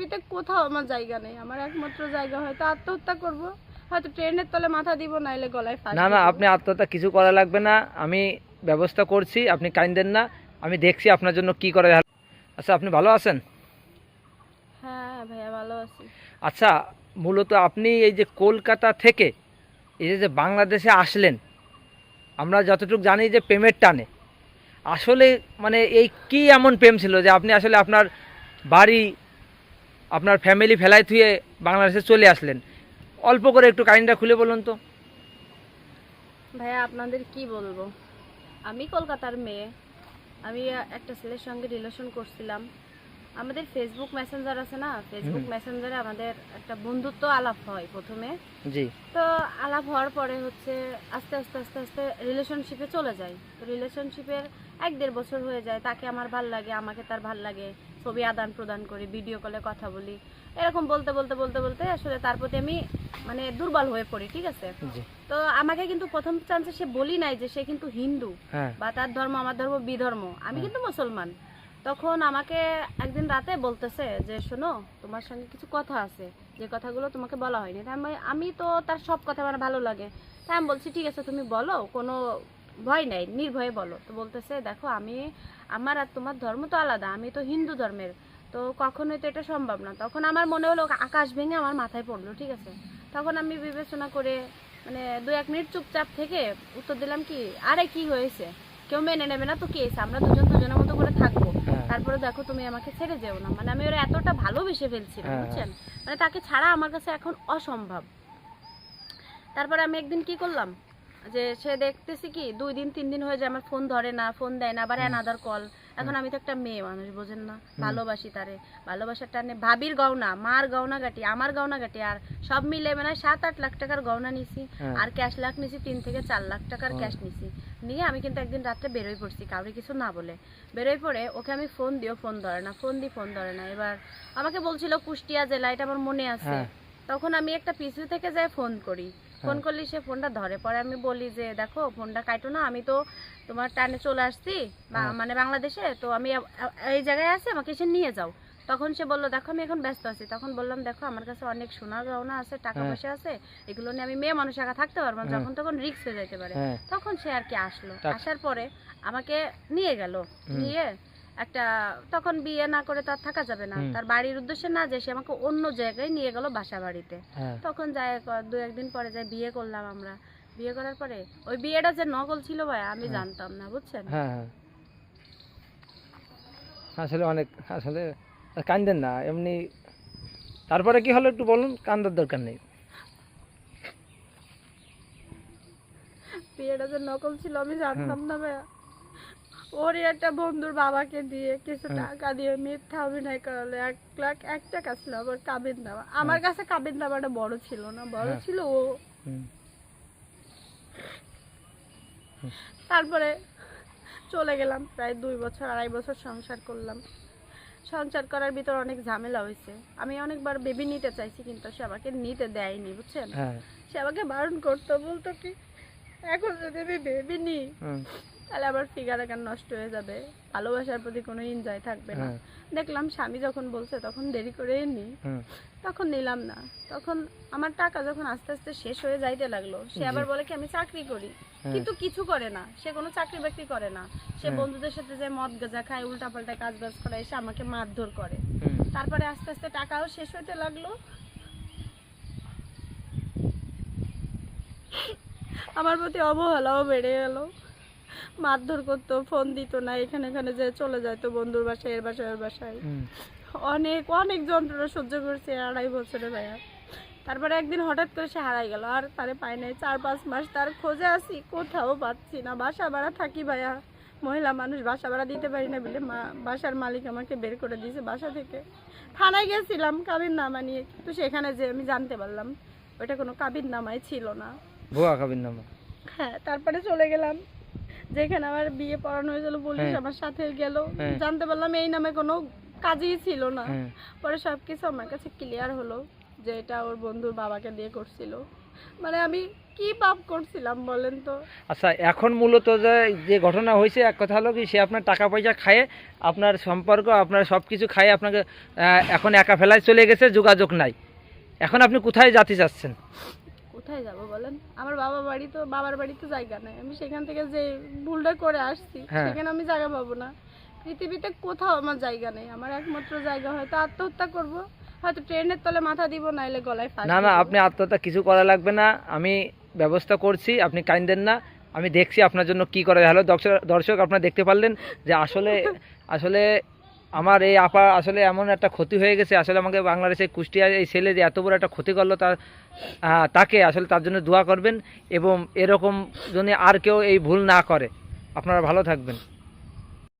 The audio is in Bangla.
পৃথিবীতে কোথাও আমার জায়গা নেই। আমার একমাত্র জায়গা হয়তো আত্মহত্যা করব। হয়তো ট্রেনের তলে মাথা দিব নাইলে গলায় ফাঁস না না আপনি আত্মহত্যা কিছু করা লাগবে না। আমি ব্যবস্থা করছি আপনি কাইন্দেন না। আমি দেখছি আপনার জন্য কি করা যায়। আচ্ছা আপনি ভালো আছেন? হ্যাঁ ভাইয়া ভালো আছি। আচ্ছা মূলত আপনি এই যে কলকাতা থেকে এই যে যে বাংলাদেশে আসলেন আমরা যতটুকু জানি যে প্রেমের টানে। আসলে মানে এই কি এমন প্রেম ছিল যে আপনি আসলে আপনার বাড়ি আপনার ফ্যামিলি ফেলায় থুয়ে বাংলাদেশে চলে আসলেন। অল্প করে একটু কাহিনীটা খুলে বলুন তো। ভাইয়া, আপনাদের কি বলব? আমি কলকাতার মেয়ে। আমি একটা ছেলের সঙ্গে রিলেশন করছিলাম। আমাদের ফেসবুক মেসেঞ্জার আছে না? ফেসবুক। মেসেঞ্জারে আমাদের একটা বন্ধুত্ব আলাপ হয় প্রথমে। জি। তো আলাপ হওয়ার পরে হচ্ছে আস্তে আস্তে আস্তে আস্তে রিলেশনশিপে চলে যায়। তো রিলেশনশিপের এক দেড় বছর হয়ে যায়। তাকে আমার ভালো লাগে আমাকে তার ভালো লাগে। ছবি আদান প্রদান করি ভিডিও কলে কথা বলি। এরকম বলতে বলতে বলতে বলতে আসলে তার প্রতি আমি মানে দুর্বল হয়ে পড়ি ঠিক আছে? তো আমাকে কিন্তু প্রথম চান্সে সে বলি নাই যে সে কিন্তু হিন্দু হ্যাঁ। বা তার ধর্ম আমার ধর্ম বিধর্ম। আমি কিন্তু মুসলমান। তখন আমাকে একদিন রাতে বলতেছে যে, শোনো, তোমার সঙ্গে কিছু কথা আছে। যে কথাগুলো তোমাকে বলা হয়নি। তাই আমি আমি তো তার সব কথা আমার ভালো লাগে। তাই আমি বলছি, ঠিক আছে, তুমি বলো, কোনো ভয় নাই, নির্ভয়ে বলো। তো বলতেছে, দেখো, আমি আমার আর তোমার ধর্ম তো আলাদা, আমি তো হিন্দু ধর্মের। তো কখনোই তো এটা সম্ভব না। তখন আমার মনে হলো, আকাশ ভেঙে আমার মাথায় পড়ল, ঠিক আছে? তখন আমি বিবেচনা করে মানে দু এক মিনিট চুপচাপ থেকে উত্তর দিলাম কি, আরে, কি হয়েছে? কেউ মেনে নেবে না তো কি আমরা দুজন দুজনের মতো করে তারপরে দেখো তুমি আমাকে ছেড়ে যেও না। মানে আমি ওরা এতটা ভালোবেসে ফেলছিলাম হ্যাঁ, বুঝছেন? মানে তাকে ছাড়া আমার কাছে এখন অসম্ভব। তারপরে আমি একদিন কি করলাম? যে সে দেখতেছি কি দুই দিন তিন দিন হয়ে যায় আমার ফোন ধরে না ফোন দেয় না আবার অ্যানাদার কল এখন আমি তো একটা মেয়ে মানুষ বোঝেন না? ভালোবাসি তারে। ভালোবাসার টানে ভাবির গহনা মার গহনা গাটি আমার গহনা গাটি আর সব মিলে মানে সাত আট লাখ টাকার গহনা নিছি হ্যাঁ। আর ক্যাশ লাখ নিছি তিন থেকে চার লাখ টাকার ক্যাশ নিছি। নিয়ে আমি কিন্তু একদিন রাত্রে বেরোই পড়ছি কাউরে কিছু না বলে। বেরোই পড়ে ওকে আমি ফোন দিও ফোন ধরে না ফোন দি ফোন ধরে না। এবার আমাকে বলছিল কুষ্টিয়া জেলা এটা আমার মনে আছে। হ্যাঁ। তখন আমি একটা পিছু থেকে যাই ফোন করি। ফোন হ্যাঁ। করলে সে ফোনটা ধরে পরে আমি বলি যে দেখো ফোনটা কাটো না আমি তো তোমার টানে চলে আসছি হ্যাঁ। মানে বাংলাদেশে তো আমি এই জায়গায় আছি আমাকে এসে নিয়ে যাও তখন সে বলল দেখো আমি এখন ব্যস্ত আছি তখন বললাম দেখো আমার কাছে অনেক সোনা গহনা আছে টাকা হ্যাঁ। পয়সা আছে এগুলো নিয়ে আমি মেয়ে মানুষ একা থাকতে পারব না। যখন তখন রিক্স হয়ে যেতে পারে তখন সে আর কি আসলো আসার পরে আমাকে নিয়ে গেল নিয়ে একটা তখন বিয়ে না করে তো আর থাকা যাবে না। তার বাড়ির উদ্দেশ্যে না যে সে আমাকে অন্য জায়গায় নিয়ে গেল বাসা বাড়িতে। হ্যাঁ। তখন যাই দু একদিন পরে যাই বিয়ে করলাম আমরা। বিয়ে করার পরে ওই বিয়েটা যে নকল ছিল ভাই আমি হ্যাঁ। জানতাম না বুঝছেন? হ্যাঁ। আসলে অনেক আসলে কান্দেন না এমনি তারপরে কি হলো একটু বলুন কান্দার দরকার নেই। বিয়েটা যে নকল ছিল আমি জানতাম না ভাইয়া। ওরই একটা বন্ধুর বাবাকে দিয়ে কিছু হ্যাঁ। টাকা দিয়ে মিথ্যা অভিনয় করালো এক লাখ এক টাকা ছিল আবার কাবিন দাবা আমার কাছে কাবিন দাবাটা বড় ছিল না বড় হ্যাঁ। ছিল ও। তারপরে চলে গেলাম প্রায় দুই বছর আড়াই বছর সংসার করলাম। সংসার করার ভিতর অনেক ঝামেলা হয়েছে। আমি অনেকবার বেবি নিতে চাইছি কিন্তু সে আমাকে নিতে দেয়নি বুঝছেন? হ্যাঁ। সে আমাকে বারণ করতো বলতো কি এখন যদি আমি বেবি নিই তাহলে আবার ফিগার আকার নষ্ট হয়ে যাবে। ভালোবাসার প্রতি কোনো এনজয় থাকবে না। হ্যাঁ। দেখলাম স্বামী যখন বলছে তখন দেরি করে নি। তখন নিলাম না। তখন আমার টাকা যখন আস্তে আস্তে শেষ হয়ে যাইতে লাগল সে আবার বলে কি আমি চাকরি করি। হ্যাঁ। কিন্তু কিছু করে না। সে কোনো চাকরি বাকরি করে না। সে হ্যাঁ। বন্ধুদের সাথে যে মদ গাজা খায় উল্টা পাল্টা কাজ বাজ করে এসে আমাকে মারধর করে। তারপরে আস্তে আস্তে টাকাও শেষ হতে লাগল। আমার প্রতি অবহেলাও বেড়ে গেল। মারধর করতো ফোন দিত না এখানে এখানে যে চলে যাইতো বন্ধুর বাসায় এর বাসায় ওর বাসায়। অনেক অনেক যন্ত্রণা সহ্য করছে আড়াই বছরে ভাইয়া। তারপরে একদিন হঠাৎ করে সে হারাই গেল আর তারে পাই নাই। চার পাঁচ মাস তার খোঁজে আসি কোথাও পাচ্ছি না। বাসা ভাড়া থাকি ভাইয়া। মহিলা মানুষ বাসা ভাড়া দিতে পারি না বলে মা বাসার মালিক আমাকে বের করে দিয়েছে বাসা থেকে। থানায় গেছিলাম কাবির নামা নিয়ে। কিন্তু সেখানে যে আমি জানতে পারলাম ওটা কোনো কাবির নামাই ছিল না। ভুয়া নামা। হ্যাঁ তারপরে চলে গেলাম। যেখানে আমার বিয়ে পড়ানো হয়েছিল পুলিশ হ্যাঁ। আমার সাথে গেল। হ্যাঁ। জানতে পারলাম এই নামে কোনো কাজই ছিল না। হ্যাঁ। পরে সবকিছু আমার কাছে ক্লিয়ার হলো যে এটা ওর বন্ধুর বাবাকে দিয়ে করছিল। মানে আমি কি পাপ করছিলাম বলেন তো? আচ্ছা এখন মূলত যে যে ঘটনা হয়েছে এক কথা হলো কি সে আপনার টাকা পয়সা খায়ে আপনার সম্পর্ক আপনার সব কিছু খায়ে আপনাকে এখন একা ফেলায় চলে গেছে যোগাযোগ নাই। এখন আপনি কোথায় যেতে চাচ্ছেন কোথায় যাব বলেন? আমার বাবা বাড়ি তো বাবার বাড়ি তো জায়গা নাই। আমি সেখান থেকে যে ভুলটা করে আসছি হ্যাঁ। সেখানে আমি জায়গা পাবো না। পৃথিবীতে কোথাও আমার জায়গা নেই। আমার একমাত্র জায়গা হয়তো আত্মহত্যা করব। হয়তো ট্রেনের তলে মাথা দিব নাইলে গলায় ফাঁস না না আপনি আত্মহত্যা কিছু করা লাগবে না। আমি ব্যবস্থা করছি আপনি কাইন্দেন না। আমি দেখছি আপনার জন্য কি করা যায়। হ্যালো দর্শক দর্শক আপনারা দেখতে পারলেন যে আসলে আসলে আমার এই আপা আসলে এমন একটা ক্ষতি হয়ে গেছে, আসলে আমাকে বাংলাদেশে কুষ্টিয়ার এই ছেলে যে এত বড় একটা ক্ষতি করল তার তাকে আসলে তার জন্য দোয়া করবেন এবং এরকম যদি আর কেউ এই ভুল না করে। আপনারা ভালো থাকবেন।